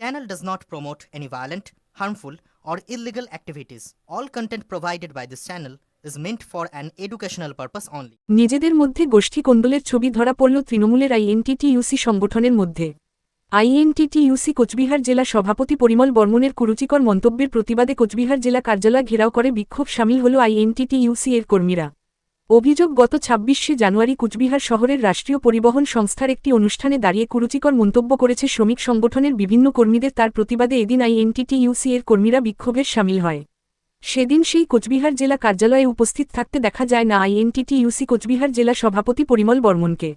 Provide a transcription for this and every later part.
Channel does not promote any violent, harmful, or illegal activities. All content provided by this channel is meant for an educational purpose only. নিজেদের মধ্যে গোষ্ঠী কোন্দলের ছবি ধরা পড়ল তৃণমূলের INTTUC সংগঠনের মধ্যে আইএনটিটিইউসি কোচবিহার জেলা সভাপতি পরিমল বর্মনের কুরুচিকর মন্তব্যের প্রতিবাদে কোচবিহার জেলা কার্যালয় ঘেরাও করে বিক্ষোভ সামিল হল আইএনটিটিইউসি এর কর্মীরা অভিযোগ, গত ছাব্বিশে জানুয়ারি কুচবিহার শহরের রাষ্ট্রীয় পরিবহন সংস্থার একটি অনুষ্ঠানে দাঁড়িয়ে কুরুচিকর মন্তব্য করেছে শ্রমিক সংগঠনের বিভিন্ন কর্মীদের। তার প্রতিবাদে এদিন আইএনটিটিইউসি এর কর্মীরা বিক্ষোভের সামিল হয়। সেদিন সেই কোচবিহার জেলা কার্যালয়ে উপস্থিত থাকতে দেখা যায় না। আইএনটিটিইউসি কোচবিহার জেলা সভাপতি পরিমল বর্মনকে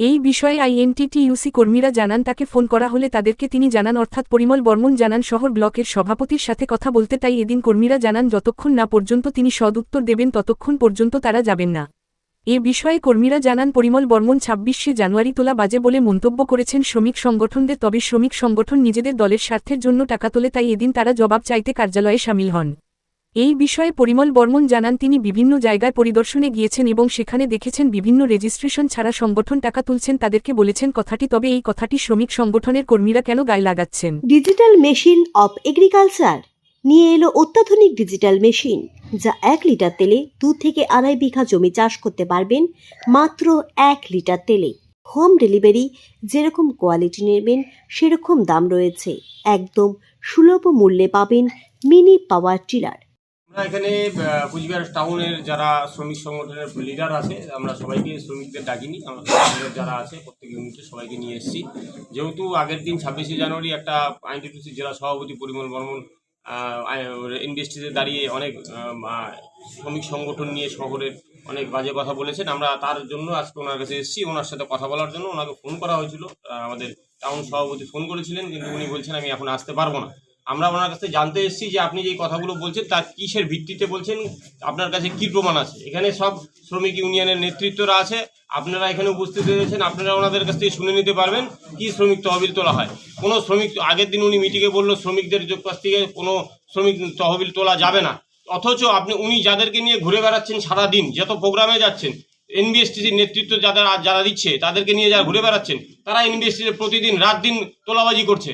এই বিষয়ে আইএনটিটিইউসি কর্মীরা জানান, তাকে ফোন করা হলে তাদেরকে তিনি জানান, অর্থাৎ পরিমল বর্মন জানান, শহর ব্লকের সভাপতির সাথে কথা বলতে তাই এদিন কর্মীরা জানান, যতক্ষণ না পর্যন্ত তিনি সদুত্তর দেবেন, ততক্ষণ পর্যন্ত তারা যাবেন না। এ বিষয়ে কর্মীরা জানান, পরিমল বর্মন ছাব্বিশে জানুয়ারি তোলা বাজে বলে মন্তব্য করেছেন শ্রমিক সংগঠনদের, তবে শ্রমিক সংগঠন নিজেদের দলের স্বার্থের জন্য টাকা তোলে তাই এদিন তারা জবাব চাইতে কার্যালয়ে সামিল হন। এই বিষয়ে পরিমল বর্মন জানান, তিনি বিভিন্ন জায়গায় পরিদর্শনে গিয়েছেন এবং সেখানে দেখেছেন বিভিন্ন রেজিস্ট্রেশন ছাড়া সংগঠন টাকা তুলছেন, তাদেরকে বলেছেন কথাটি, তবে এই কথাটি শ্রমিক সংগঠনের কর্মীরা কেন গায়ে লাগাচ্ছেন? ডিজিটাল মেশিন অফ এগ্রিকালচার নিয়ে এলো অত্যাধুনিক ডিজিটাল মেশিন, যা এক লিটার তেলে দু থেকে আড়াই বিঘা জমি চাষ করতে পারবেন মাত্র এক লিটার তেলে। হোম ডেলিভারি যেরকম কোয়ালিটি নেবেন, সেরকম দাম রয়েছে। একদম সুলভ মূল্যে পাবেন মিনি পাওয়ার টিলার। এখানে কুচবিহার টাউনের যারা শ্রমিক সংগঠনের লিডার আছে, আমরা সবাইকে, শ্রমিকদের ডাকিনি শ্রমিকদের যারা আছে, প্রত্যেক ইউনিটে সবাইকে নিয়ে এসেছি। যেহেতু আগের দিন ছাব্বিশে জানুয়ারি একটা আইনটিটিউসি জেলা সভাপতি পরিমল বর্মন ইন্ডাস্ট্রিতে দাঁড়িয়ে অনেক শ্রমিক সংগঠন নিয়ে শহরের অনেক বাজে কথা বলেছেন, আমরা তার জন্য আজকে ওনার কাছে এসেছি, ওনার সাথে কথা বলার জন্য ওনাকে ফোন করা হয়েছিল। আমাদের টাউন সভাপতি ফোন করেছিলেন, কিন্তু উনি বলছেন, আমি এখন আসতে পারব না। আমরা ওনার কাছে জানতে এসেছি যে আপনি যে কথাগুলো বলছেন, তার কিসের ভিত্তিতে বলছেন, আপনার কাছে কি প্রমাণ আছে? এখানে সব শ্রমিক ইউনিয়নের নেতৃত্বরা আছে, আপনারা এখানে উপস্থিত হয়েছেন আপনারা ওনাদের কাছ থেকে শুনে নিতে পারবেন কি শ্রমিক তহবিল তোলা হয়। কোনো শ্রমিক, আগের দিন উনি মিটিংয়ে বলল, শ্রমিকদের কাছ থেকে কোনো শ্রমিক তহবিল তোলা যাবে না। অথচ আপনি, উনি যাদেরকে নিয়ে ঘুরে বেড়াচ্ছেন সারা দিন যত প্রোগ্রামে যাচ্ছেন এনবিএসটিসির নেতৃত্ব যারা যারা দিচ্ছে, তাদেরকে নিয়ে যারা ঘুরে বেড়াচ্ছেন, তারা এনবিএসটিসির প্রতিদিন, রাত দিন তোলাবাজি করছে।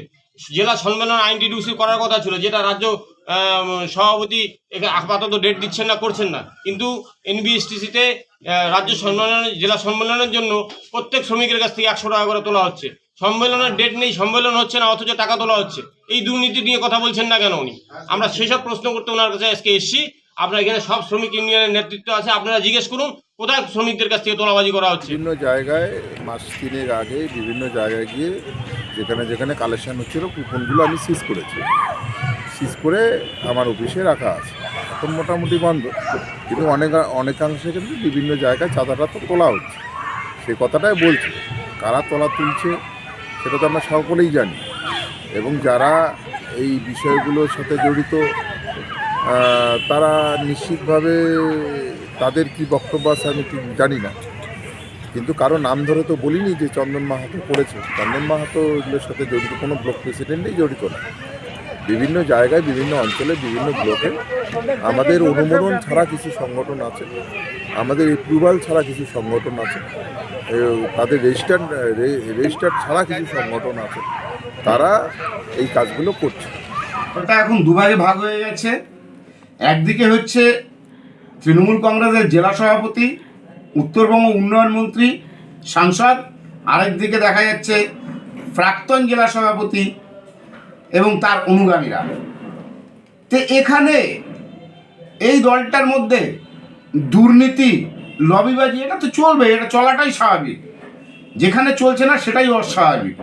জেলা সম্মেলন আইনটি ডিডিউসি করার কথা ছিল, যেটা রাজ্য সভাপতি আপাতত ডেট দিচ্ছেন না, করছেন না। কিন্তু এনবিএসটিসিতে রাজ্য সম্মেলন, জেলা সম্মেলনের জন্য প্রত্যেক শ্রমিকের কাছ থেকে একশো টাকা করে তোলা হচ্ছে। সম্মেলনের ডেট নেই, সম্মেলন হচ্ছে না, অথচ টাকা তোলা হচ্ছে। এই দুর্নীতি নিয়ে কথা বলছেন না কেন উনি? আমরা সেসব প্রশ্ন করতে ওনার কাছে আজকে এসেছি। আপনার এখানে সব শ্রমিক ইউনিয়নের নেতৃত্ব আছে, আপনারা জিজ্ঞেস করুন, কোথায় শ্রমিকদের কাছ থেকে তোলাবাজি করা হচ্ছে? বিভিন্ন জায়গায় মাস তিনের আগে, বিভিন্ন জায়গায় গিয়ে যেখানে যেখানে কালেকশন হচ্ছিল কুপনগুলো আমি সিজ করেছি। সিজ করে আমার অফিসে রাখা আছে। এখন মোটামুটি বন্ধ। কিন্তু অনেক, অনেকাংশে কিন্তু বিভিন্ন জায়গায় চাঁদাটা তো তোলা হচ্ছে। সে কথাটাই বলছি। কারা তোলা তুলছে, সেটা তো আমরা সকলেই জানি। এবং যারা এই বিষয়গুলোর সাথে জড়িত তারা নিশ্চিতভাবে তাদের কি বক্তব্য আছে আমি ঠিক জানি না। কিন্তু কারও নাম ধরে তো বলিনি যে চন্দন মাহাতো করেছে। চন্দন মাহাতো এগুলোর সাথে জড়িত কোনো ব্লক প্রেসিডেন্টই জড়িত না। বিভিন্ন জায়গায়, বিভিন্ন অঞ্চলে, বিভিন্ন ব্লকে আমাদের অনুমোদন ছাড়া কিছু সংগঠন আছে, আমাদের অ্যাপ্রুভাল ছাড়া কিছু সংগঠন আছে তাদের রেজিস্টার রেজিস্টার ছাড়া কিছু সংগঠন আছে, তারা এই কাজগুলো করছে। ওটা এখন দুভাগে ভাগ হয়ে গেছে। একদিকে হচ্ছে তৃণমূল কংগ্রেসের জেলা সভাপতি উত্তরবঙ্গ উন্নয়ন মন্ত্রী, সাংসদ আরেকদিকে দেখা যাচ্ছে প্রাক্তন জেলা সভাপতি এবং তার অনুগামীরা। তো এখানে এই দলটার মধ্যে দুর্নীতি, লবিবাজি, এটা তো চলবে, এটা চলাটাই স্বাভাবিক। যেখানে চলছে না, সেটাই অস্বাভাবিক।